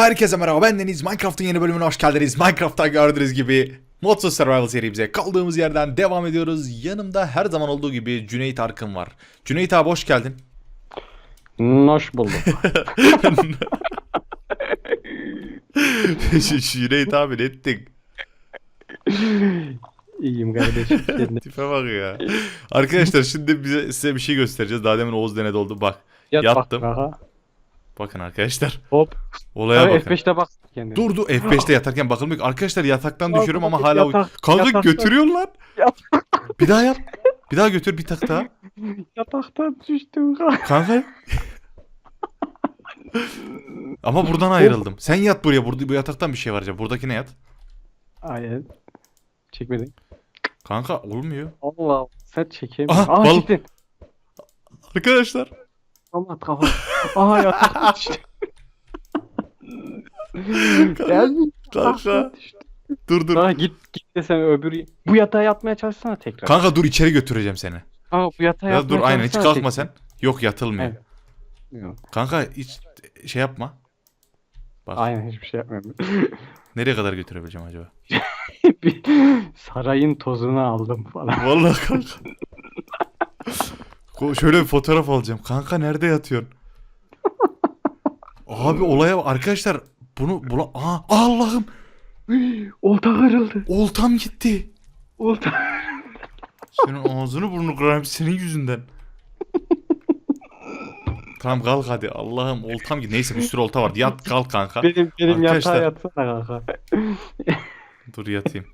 Herkese merhaba ben Deniz. Minecraft'ın yeni bölümüne hoş geldiniz. Minecraft'ta gördüğünüz gibi Modsuz Survival serimize kaldığımız yerden devam ediyoruz. Yanımda her zaman olduğu gibi Cüneyt Arkın var. Cüneyt abi hoş geldin. Hoş buldum. Cüneyt abi ne ettin? İyiyim kardeşim. Tipe bak ya. Arkadaşlar şimdi bize, size bir şey göstereceğiz. Daha demin Oğuz denedi oldu. Bak. Yat Yattım. Bak, aha. Bakın arkadaşlar. Hop. Olaya Abi bakın. F5'te bak kendine. Dur dur F5'te yatarken bakılmıyor. Arkadaşlar yataktan Abi, düşüyorum ama hala... yatak- Kanka yataktan- götürüyor lan. Yat- Bir daha yap. Bir daha götür bir tak daha. Yataktan düştüm. kanka. Kanka. Ama buradan ayrıldım. Sen yat buraya. Burada bu yataktan bir şey var acaba. Buradakine yat. Aynen. Çekmedin. Kanka olmuyor. Allah sen çekemiyorsun. Aha, Aha bal- çektin. Arkadaşlar. Aman kafa. Aha yataktan düştü. Geldin. Kanka. Dur dur. Kanka git git de sen öbür bu yatağa yatmaya çalışsana tekrar. Kanka dur içeri götüreceğim seni. Kanka bu yatağa Ya yatmaya dur aynen hiç çalışsana kalkma sen. Yok yatılmıyor. Evet. Yok. Kanka hiç şey yapma. Bak Aynen hiçbir şey yapmıyorum. nereye kadar götürebileceğim acaba? Bir sarayın tozunu aldım falan. Vallahi kanka. Ko- Şöyle bir fotoğraf alacağım. Kanka nerede yatıyorsun? Abi olaya bak. arkadaşlar bunu bunu Aa, Allah'ım Olta kırıldı. oltam gitti. Olta. Senin ağzını burnunu kırarım senin yüzünden. tamam kalk hadi. Allah'ım oltam gitti. Neyse bir sürü olta vardı. Yat kalk kanka. Benim benim Arkadaşlar. yatağa yatsana kanka. Dur yatayım.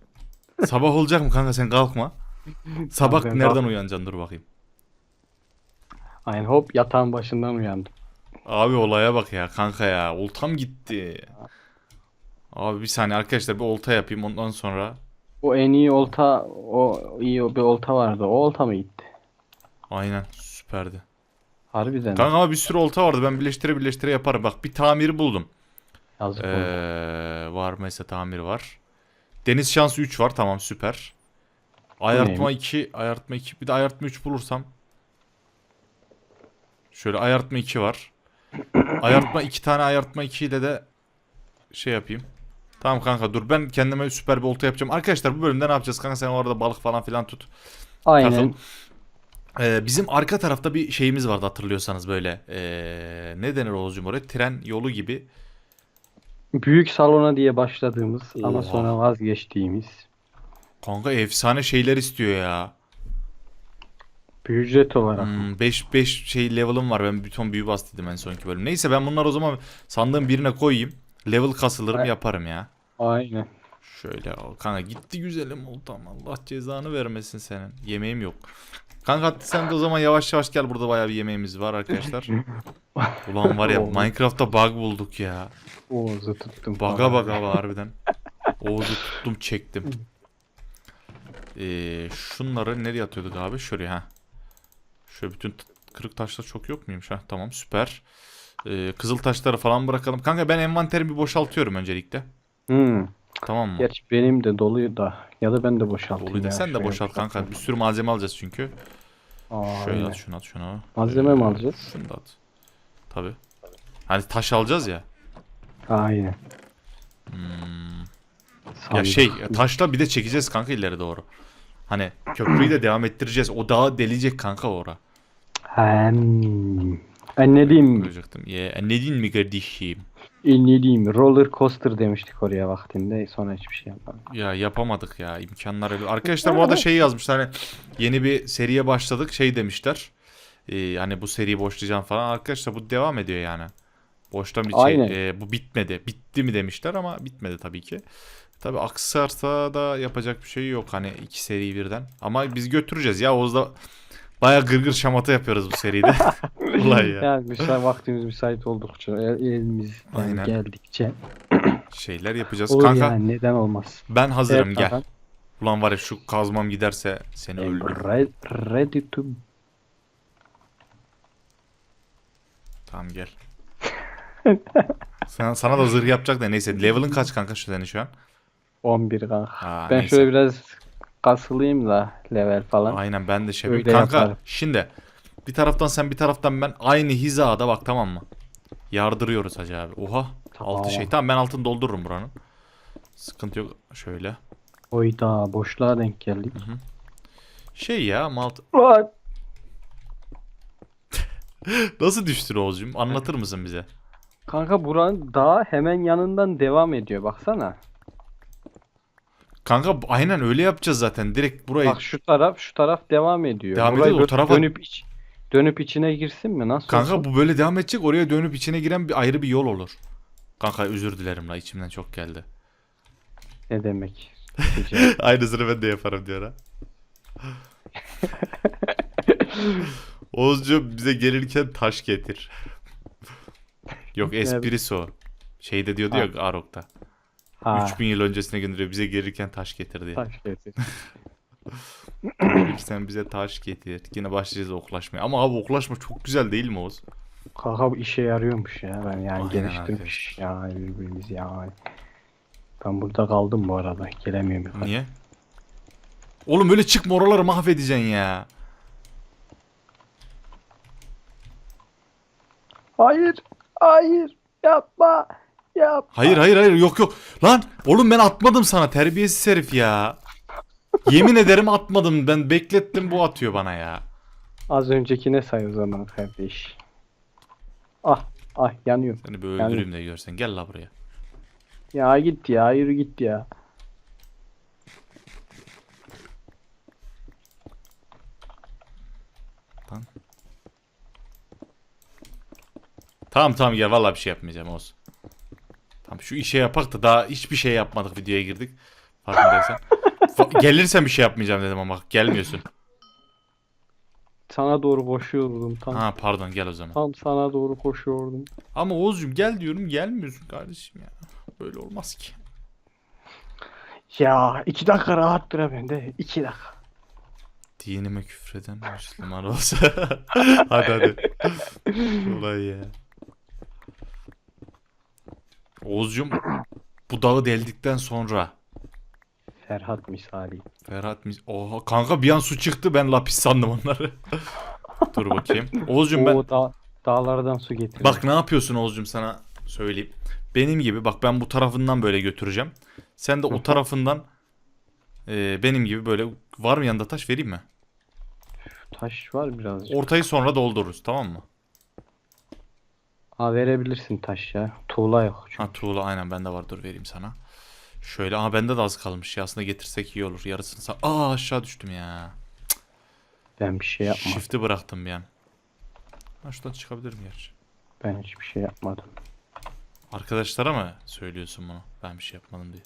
Sabah olacak mı kanka sen kalkma. Sabah ben nereden kalk- uyanacaksın dur bakayım. Aynen hop yatağın başından uyandım. Abi olaya bak ya kanka ya. Oltam gitti. Abi bir saniye arkadaşlar bir olta yapayım ondan sonra. O en iyi olta o iyi bir olta vardı. O olta mı gitti? Aynen süperdi. Harbiden. Kanka ama bir sürü olta vardı ben birleştire birleştire yaparım. Bak bir tamiri buldum. Yazık oldu. Ee, var mesela tamir var. Deniz şansı 3 var tamam süper. Ayartma 2, ayartma 2 bir de ayartma 3 bulursam. Şöyle ayartma 2 var. Ayartma 2 tane ayartma 2 ile de şey yapayım. Tamam kanka dur ben kendime süper bir olta yapacağım. Arkadaşlar bu bölümde ne yapacağız kanka sen orada balık falan filan tut. Aynen. takıl. Ee, bizim arka tarafta bir şeyimiz vardı hatırlıyorsanız böyle. Ee, ne denir Oğuzcum oraya? Tren yolu gibi. Büyük salona diye başladığımız ama Oha. sonra vazgeçtiğimiz. Kanka efsane şeyler istiyor ya. Bir ücret olarak. 5 5 şey level'ım var. Ben bütün büyü bastıydım en sonki bölüm. Neyse ben bunları o zaman sandığım birine koyayım. Level kasılırım Ay- yaparım ya. Aynen. Şöyle al. Kanka gitti güzelim oltam. Allah cezanı vermesin senin. Yemeğim yok. Kanka sen de o zaman yavaş yavaş gel. Burada bayağı bir yemeğimiz var arkadaşlar. Ulan var ya. Minecraft'ta bug bulduk ya. Oğuz'u tuttum. Baga baga var harbiden. Oğuz'u tuttum çektim. Ee, şunları nereye atıyorduk abi? Şuraya ha. Şöyle bütün kırık taşlar çok yok muymuş ha? Tamam süper. Ee, kızıl taşları falan bırakalım. Kanka ben envanterimi bir boşaltıyorum öncelikle. Hmm. Tamam mı? Gerçi benim de doluyor da. Ya da ben de boşaltayım. Doluydu. ya. Sen de boşalt kanka. Bir sürü malzeme alacağız çünkü. Aa, Şöyle aynen. at şunu at şunu. Malzeme mi alacağız? Şunu da at. Tabi. Hani taş alacağız ya. Aynen. Hmm. Ya şey taşla bir de çekeceğiz kanka ileri doğru. Hani köprüyü de devam ettireceğiz. O dağı delecek kanka ora. Hem. Diyeyim? Görecektim. Ya diyeyim mi kardeşim? Diyeyim? Roller coaster demiştik oraya vaktinde. Sonra hiçbir şey yapmadık. Ya yapamadık ya imkanlar öyle. Arkadaşlar bu arada şey yazmışlar hani yeni bir seriye başladık şey demişler. Ee, hani bu seriyi boşlayacağım falan. Arkadaşlar bu devam ediyor yani. Boştan bir şey. E, bu bitmedi. Bitti mi demişler ama bitmedi tabii ki. Tabii aksarsa da yapacak bir şey yok hani iki seri birden. Ama biz götüreceğiz ya Oğuz'da baya gırgır şamata yapıyoruz bu seride. Vallahi ya. Yani müsait vaktimiz müsait oldukça, el- elimiz Aynen. geldikçe Şeyler yapacağız. olur Kanka yani neden olmaz. ben hazırım Evet, gel. Hakan. Ulan var ya şu kazmam giderse seni öldürürüm. re- ready to Tamam gel. Sen, sana da zırh yapacak da neyse. Level'ın kaç kanka şu senin şu an? 11 kanka. Ha, ben neyse. şöyle biraz kasılayım da level falan. Aynen ben de şey Öyle. Kanka yaparım. şimdi bir taraftan sen bir taraftan ben aynı hizada bak tamam mı? Yardırıyoruz hacı abi. Oha. Tamam. Altı şey. Tamam ben altını doldururum buranın. Sıkıntı yok. Şöyle. Oyda boşluğa denk geldik. Şey ya malt... Nasıl düştün Oğuzcum? Anlatır mısın bize? Kanka buranın dağ hemen yanından devam ediyor baksana. Kanka aynen öyle yapacağız zaten. Direkt burayı... Bak şu taraf şu taraf devam ediyor. Devam Burayı ediyor, o böyle tarafa- dönüp iç dönüp içine girsin mi? Nasıl Kanka olsun? bu böyle devam edecek. Oraya dönüp içine giren bir ayrı bir yol olur. Kanka özür dilerim la içimden çok geldi. Ne demek? Rica- Aynısını ben de yaparım diyor ha. Oğuzcuğum bize gelirken taş getir. Yok espresso. Şeyde diyordu ya Arok'ta. Ha. 3000 yıl öncesine gönderiyor. Bize gelirken taş getir diye. Taş getir. Sen bize taş getir. Yine başlayacağız oklaşmaya. Ama abi oklaşma çok güzel değil mi Oğuz? Kanka bu işe yarıyormuş ya. Ben yani Aynen geliştirmiş ya birbirimiz ya. Ben burada kaldım bu arada. Gelemiyorum yukarı. Niye? Oğlum öyle çıkma oraları mahvedeceksin ya. Hayır. Hayır. Yapma. Yapma. Hayır hayır hayır yok yok. Lan oğlum ben atmadım sana terbiyesiz herif ya. Yemin ederim atmadım. Ben beklettim bu atıyor bana ya. Az öncekine say o zaman kardeş. Ah. Ah yanıyor. Seni bir Yani- öldüreyim de görsen. Gel la buraya. Ya git ya yürü git ya. Tamam tamam gel vallahi bir şey yapmayacağım olsun. Tamam şu işe yapak da daha hiçbir şey yapmadık videoya girdik. Farkındaysan. Fa- Gelirsen bir şey yapmayacağım dedim ama gelmiyorsun. Sana doğru koşuyordum tam. Ha pardon gel o zaman. Tam sana doğru koşuyordum. Ama Oğuz'cum gel diyorum gelmiyorsun kardeşim ya. Böyle olmaz ki. Ya iki dakika rahat dur bende. iki dakika. Dinime küfreden Müslüman olsa. hadi hadi. Olay ya. Oğuz'cum bu dağı deldikten sonra Ferhat misali. Ferhat mis... Oha kanka bir an su çıktı ben lapis sandım onları. Dur bakayım. Oğuz'cum ben O da, dağlardan su getir. bak ne yapıyorsun Oğuz'cum sana söyleyeyim. Benim gibi bak ben bu tarafından böyle götüreceğim. Sen de o tarafından e, benim gibi böyle var mı yanında taş vereyim mi? Taş var birazcık. Ortayı sonra doldururuz tamam mı? Ha verebilirsin taş ya. Tuğla yok çünkü. Ha tuğla aynen bende var dur vereyim sana. Şöyle aha bende de az kalmış ya aslında getirsek iyi olur yarısını sa- Aa aşağı düştüm ya. Ben bir şey yapmadım. Shift'i bıraktım bir an. Ha şuradan çıkabilirim gerçi. Ben hiçbir şey yapmadım. Arkadaşlara mı söylüyorsun bunu? Ben bir şey yapmadım diye.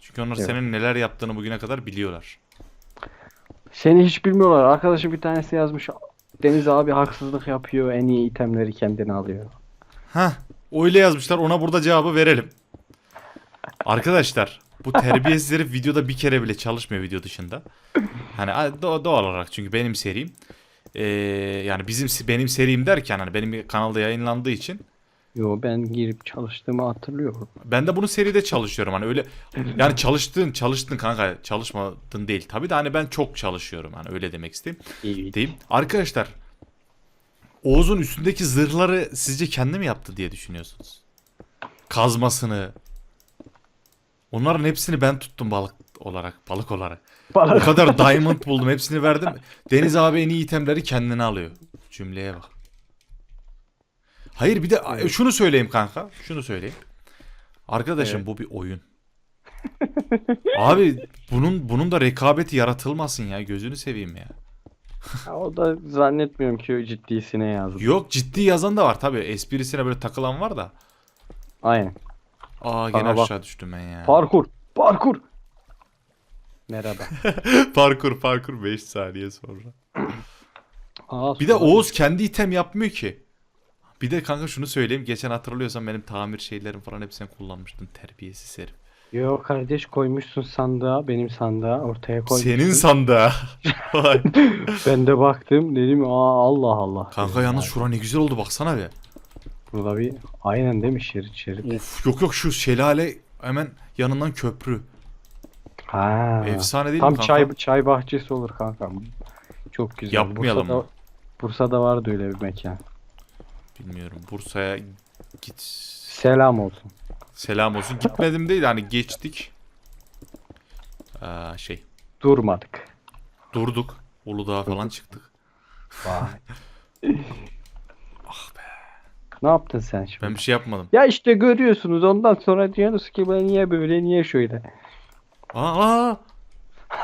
Çünkü onlar Evet. senin neler yaptığını bugüne kadar biliyorlar. Seni hiç bilmiyorlar. Arkadaşım bir tanesi yazmış. Deniz abi haksızlık yapıyor. En iyi itemleri kendine alıyor. Ha, öyle yazmışlar. Ona burada cevabı verelim. Arkadaşlar, bu terbiyesiz herif videoda bir kere bile çalışmıyor video dışında. Hani do- doğal olarak çünkü benim serim. Ee, yani bizim benim serim derken hani benim kanalda yayınlandığı için Yo ben girip çalıştığımı hatırlıyorum. ben de bunu seride çalışıyorum hani öyle yani çalıştın çalıştın kanka çalışmadın değil tabii de hani ben çok çalışıyorum hani öyle demek isteyeyim İyi. diyeyim. Arkadaşlar Oğuz'un üstündeki zırhları sizce kendi mi yaptı diye düşünüyorsunuz? Kazmasını. Onların hepsini ben tuttum balık olarak, balık olarak. O Bana kadar diamond buldum, hepsini verdim. Deniz abi en iyi itemleri kendine alıyor. Cümleye bak. Hayır bir de şunu söyleyeyim kanka, şunu söyleyeyim. Arkadaşım Evet. bu bir oyun. Abi bunun bunun da rekabeti yaratılmasın ya, gözünü seveyim ya. O da zannetmiyorum ki ciddisine yazdı. Yok ciddi yazan da var tabi. Esprisine böyle takılan var da. Aynen. Aa gene Bana bak. aşağı düştüm ben ya. Parkur. Parkur. Merhaba. parkur parkur 5 saniye sonra. Aa, Bir de Oğuz kendi item yapmıyor ki. Bir de kanka şunu söyleyeyim. Geçen hatırlıyorsan benim tamir şeylerim falan hepsini kullanmıştın. Terbiyesiz herif. Yo kardeş koymuşsun sandığa. Benim sandığa ortaya koymuşsun. Senin sandığa. Vay. Ben de baktım dedim aa Allah Allah. kanka Dedim, yalnız "Ay, şura ne güzel oldu baksana be. Burada bir aynen değil mi şerit şerit? Of yok yok şu şelale hemen yanından köprü. Ha. Efsane değil Tam mi kanka? çay çay bahçesi olur kankam. Çok güzel. Yapmayalım Bursa'da, mı? Bursa'da vardı öyle bir mekan. Bilmiyorum. Bursa'ya Git. Selam olsun. Selam olsun. Gitmedim değil hani geçtik. Aa, şey Durmadık. durduk. Uludağ'a falan çıktık. Vay. Ah be. Ne yaptın sen şimdi? Ben bir şey yapmadım. Ya işte görüyorsunuz ondan sonra diyorsunuz ki ben niye böyle niye şöyle. Aa! aa!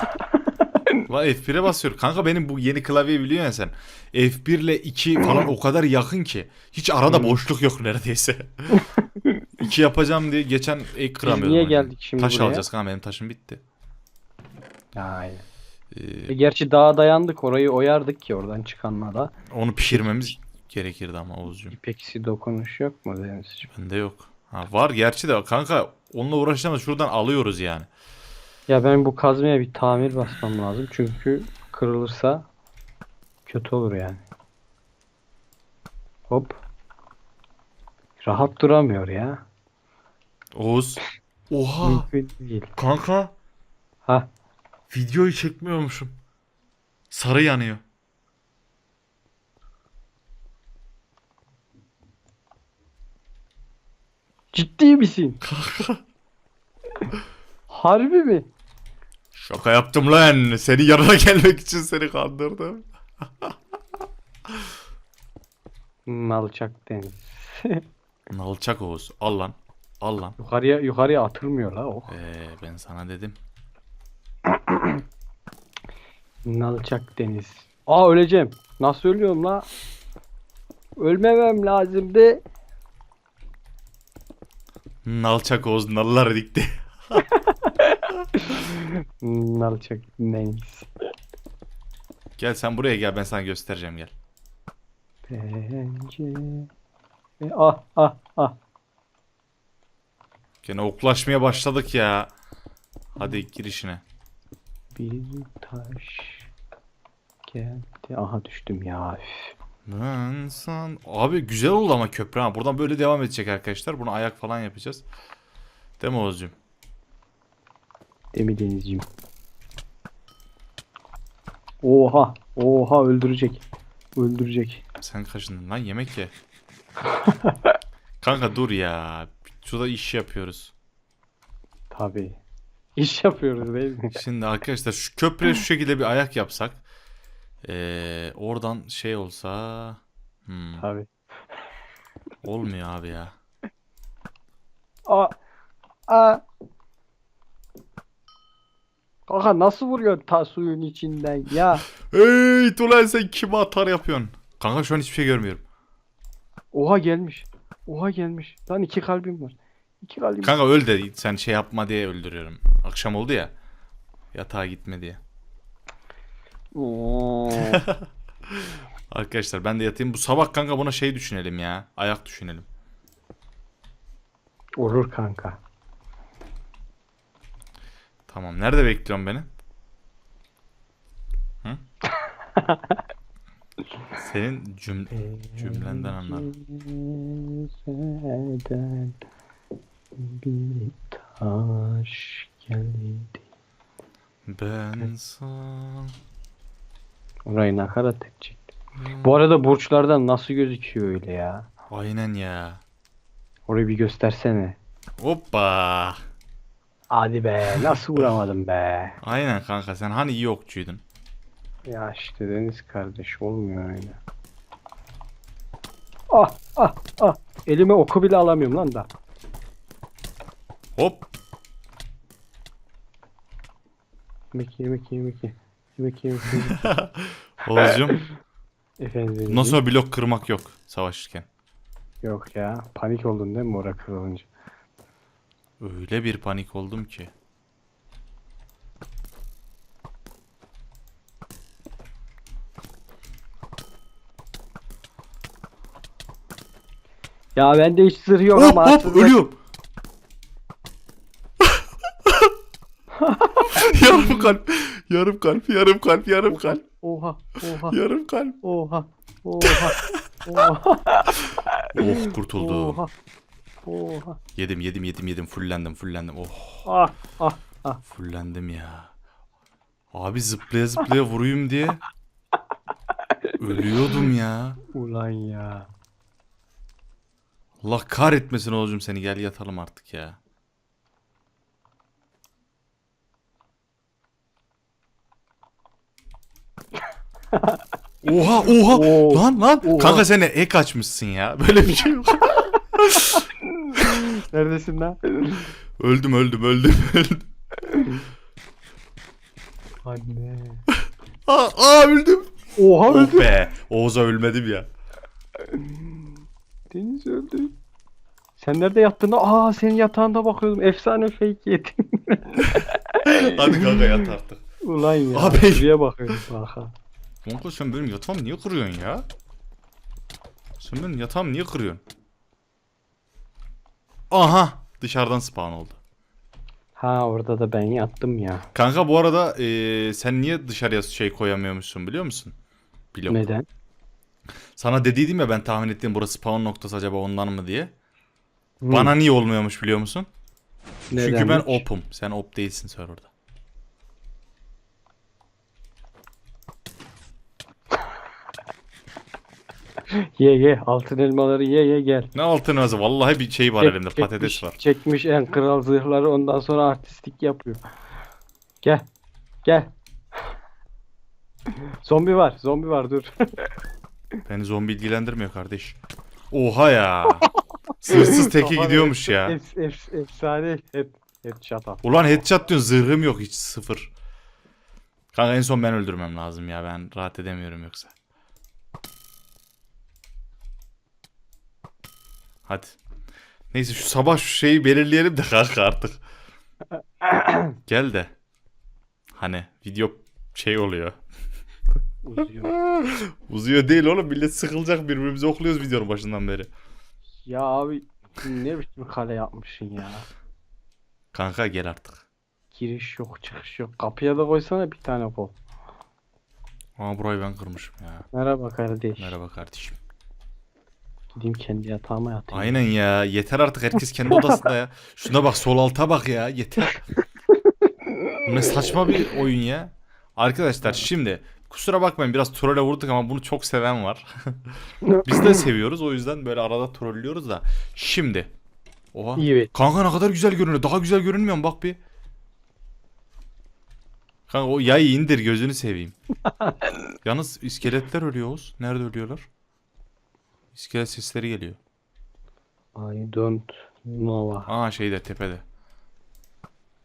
Lan F1'e basıyor. Kanka benim bu yeni klavyeyi biliyor ya sen. F1 ile 2 falan o kadar yakın ki. Hiç arada boşluk yok neredeyse. 2 yapacağım diye geçen ek kıramıyordum. niye hani. geldik şimdi Taş buraya? alacağız kanka benim taşım bitti. Ay. Ee, E, gerçi dağa dayandık orayı oyardık ki oradan çıkanla da. onu pişirmemiz gerekirdi ama Oğuzcuğum. İpeksi dokunuş yok mu Denizciğim? Bende yok. Ha, var gerçi de kanka onunla uğraşacağımız şuradan alıyoruz yani. Ya ben bu kazmaya bir tamir basmam lazım çünkü kırılırsa kötü olur yani. Hop. Rahat duramıyor ya. Oğuz. Oha. Mümkün değil. Kanka. Ha. Videoyu çekmiyormuşum. Sarı yanıyor. Ciddi misin? Harbi mi? Şaka yaptım lan. Senin yanına gelmek için seni kandırdım. Nalçak deniz. Nalçak Oğuz. Al lan. Al lan. Yukarıya yukarıya atılmıyor la o. Ee, ben sana dedim. Nalçak deniz. Aa öleceğim. Nasıl ölüyorum la? Ölmemem lazımdı. Nalçak Oğuz nallar dikti. Nalçak deniz. gel sen buraya gel ben sana göstereceğim gel. Bence... E, ah ah ah. Gene oklaşmaya başladık ya. Hadi girişine. Bir taş geldi. Aha düştüm ya. Üf. Ben san... Abi güzel oldu ama köprü ha. Buradan böyle devam edecek arkadaşlar. Bunu ayak falan yapacağız. Değil mi Oğuzcuğum? Değil mi Denizciğim? Oha. Oha öldürecek. Öldürecek. Sen kaşındın lan yemek ye. Kanka dur ya. Şurada iş yapıyoruz. Tabii. İş yapıyoruz değil mi? Şimdi arkadaşlar şu köprüye şu şekilde bir ayak yapsak. Ee, oradan şey olsa. Hmm, Tabii. olmuyor abi ya. Aa. Aa. Kanka nasıl vuruyor ta suyun içinden ya? Hey Tulan sen kime atar yapıyorsun? Kanka şu an hiçbir şey görmüyorum. Oha gelmiş. Oha gelmiş. Lan iki kalbim var. İki kalbim. Kanka öl de sen şey yapma diye öldürüyorum. Akşam oldu ya. Yatağa gitme diye. Oo. Arkadaşlar ben de yatayım. Bu sabah kanka buna şey düşünelim ya. Ayak düşünelim. Olur kanka. Tamam. Nerede bekliyorsun beni? Hı? Senin cüm cümlenden anlarım. Bir taş geldi. Ben. Orayı nakarat edecektim. Bu arada burçlardan nasıl gözüküyor öyle ya? Aynen ya. Orayı bir göstersene. Hoppa. Hadi be nasıl vuramadım be. Aynen kanka sen hani iyi okçuydun. Ya işte Deniz kardeş olmuyor öyle. Ah ah ah. Elime oku bile alamıyorum lan da. Hop. Yemek yemek yemek yemek yemek yemek. Oğuzcum. Efendim. Nasıl sonra blok kırmak yok savaşırken. Yok ya. Panik oldun değil mi oraya kırılınca? Öyle bir panik oldum ki. Ya bende hiç zırh yok Hop ama hop haksızlık- ölüyorum. yarım kalp. Yarım kalp, yarım kalp, yarım kalp. Oha oha Yarım kalp. oha oha oha Oh kurtuldum. oha oha Yedim yedim yedim yedim fullendim fullendim. Oh ah ah ah fullendim ya. Abi zıplaya zıplaya vuruyum diye. Ölüyordum ya. ulan ya. Allah kahretmesin oğlum seni gel yatalım artık ya. Oha oha Oo. lan lan Oha. kanka sen ek açmışsın ya böyle bir şey yok. Neredesin lan? öldüm öldüm öldüm öldüm. Anne. Aa, aa öldüm. Oha Oh öldü. be Oğuz'a ölmedim ya. Deniz öldü. Sen nerede yattın? Aa senin yatağında bakıyordum. Efsane fake yedim. Hadi kanka yat artık. Ulan ya. Abi. Şuraya bakıyorum. Kanka. Kanka sen benim yatağımı niye kırıyorsun ya? Sen benim yatağımı niye kırıyorsun? Aha dışarıdan spawn oldu. Ha orada da ben yattım ya. Kanka bu arada eee, sen niye dışarıya şey koyamıyormuşsun biliyor musun? Blok. Neden? Sana dediydim ya ben tahmin ettiğim burası spawn noktası acaba ondan mı diye. Hı. Bana niye olmuyormuş biliyor musun? Çünkü ben op'um. Sen op değilsin serverda. Ye ye. Altın elmaları ye ye gel. Ne altın özü vallahi bir şey var Çek- elimde çekmiş- patates var. Çekmiş en kral zırhları ondan sonra artistik yapıyor. Gel. Gel. Zombi var. Zombi var dur. Beni zombi ilgilendirmiyor kardeş. Oha ya. Sırsız teki Kafana gidiyormuş ya. ef- ef- efsane head, headshot at. Ulan headshot diyorsun zırhım yok hiç sıfır. Kanka en son ben öldürmem lazım ya ben rahat edemiyorum yoksa. Hadi. Neyse şu sabah şu şeyi belirleyelim de kanka artık. Gel de. Hani video şey oluyor. Uzuyor. Uzuyor değil oğlum millet sıkılacak birbirimizi okluyoruz videonun başından beri. ya abi ne biçim kale yapmışsın ya. Kanka gel artık. Giriş yok çıkış yok. Kapıya da koysana bir tane bol. Aa burayı ben kırmışım ya. Merhaba kardeş. Merhaba kardeşim. Gideyim kendi yatağıma yatayım. Aynen ya. Yeter artık herkes kendi odasında ya. Şuna bak sol alta bak ya. Yeter. Bu ne saçma bir oyun ya. Arkadaşlar şimdi kusura bakmayın biraz trolle vurduk ama bunu çok seven var. Biz de seviyoruz o yüzden böyle arada trollüyoruz da. Şimdi. Oha. Evet. Kanka ne kadar güzel görünüyor. Daha güzel görünmüyor mu? Bak bir. Kanka o yayı indir gözünü seveyim. Yalnız iskeletler ölüyor Oğuz. Nerede ölüyorlar? İskelet sesleri geliyor. I don't know. Aa şeyde tepede.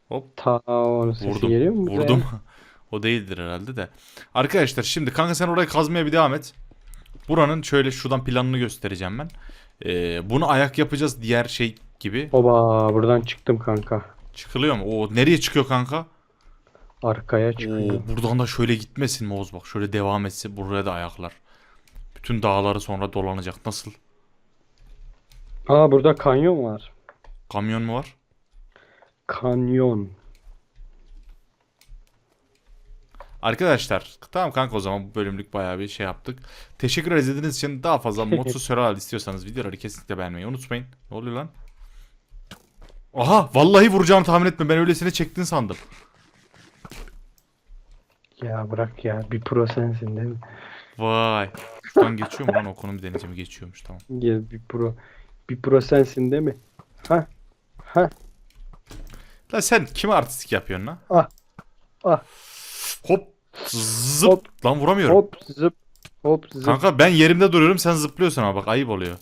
Hop Ta onun sesi vurdum. geliyor mu? Vurdum. o değildir herhalde de. Arkadaşlar şimdi kanka sen orayı kazmaya bir devam et. Buranın şöyle şuradan planını göstereceğim ben. Ee, bunu ayak yapacağız diğer şey gibi. Oba buradan çıktım kanka. Çıkılıyor mu? Oo nereye çıkıyor kanka? Arkaya çıkıyor. Oo, buradan da şöyle gitmesin mi Oğuz bak. Şöyle devam etsin. Buraya da ayaklar. Bütün dağları sonra dolanacak. Nasıl? Aa burada kanyon var. Kamyon mu var? Kanyon. Arkadaşlar tamam kanka o zaman bu bölümlük bayağı bir şey yaptık. Teşekkür izlediğiniz için daha fazla Motsu Survival istiyorsanız videoları kesinlikle beğenmeyi unutmayın. Ne oluyor lan? Aha vallahi vuracağını tahmin etme ben öylesine çektin sandım. Ya bırak ya bir pro sensin değil mi? Vay. Şuradan geçiyor mu lan o konu bir deneyeceğim geçiyormuş tamam. Gel bir pro. Bir pro sensin değil mi? Ha? Ha? Lan sen kime artistik yapıyorsun lan? Ah. Ah. Hop. Zıp. Hop. Lan vuramıyorum. Hop zıp. Hop zıp. Kanka ben yerimde duruyorum sen zıplıyorsun ama bak ayıp oluyor.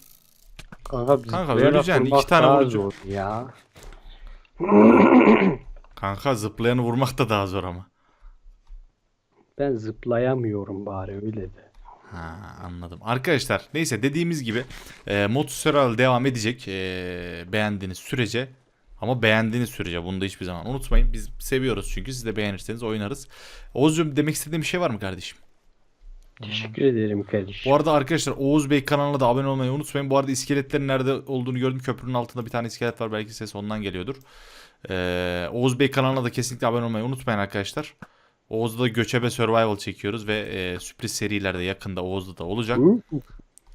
Kanka, Kanka, öleceksin, iki tane zor Ya. Kanka zıplayanı vurmak da daha zor ama. Ben zıplayamıyorum bari öyle de. Ha, anladım. Arkadaşlar neyse dediğimiz gibi e, Mod devam edecek. E, beğendiğiniz sürece ama beğendiğiniz sürece bunu da hiçbir zaman unutmayın. Biz seviyoruz çünkü siz de beğenirseniz oynarız. Oğuzcuğum demek istediğin bir şey var mı kardeşim? Teşekkür ederim kardeşim. Bu arada arkadaşlar Oğuz Bey kanalına da abone olmayı unutmayın. Bu arada iskeletlerin nerede olduğunu gördüm. Köprünün altında bir tane iskelet var. Belki ses ondan geliyordur. Ee, Oğuz Bey kanalına da kesinlikle abone olmayı unutmayın arkadaşlar. Oğuz'da da göçebe survival çekiyoruz ve e, sürpriz seriler de yakında Oğuz'da da olacak.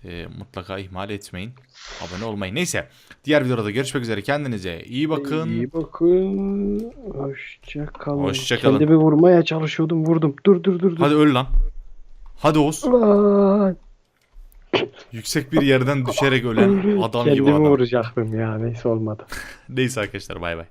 E, mutlaka ihmal etmeyin. Abone olmayı. Neyse. Diğer videoda da görüşmek üzere. Kendinize iyi bakın. İyi bakın. Hoşça kalın. Hoşça kalın. Kendimi vurmaya çalışıyordum vurdum. Dur dur dur dur. Hadi öl lan. Hadi Oğuz. Yüksek bir yerden düşerek ölen adam gibi Kendimi adam. vuracaktım ya neyse olmadı. Neyse arkadaşlar bay bay.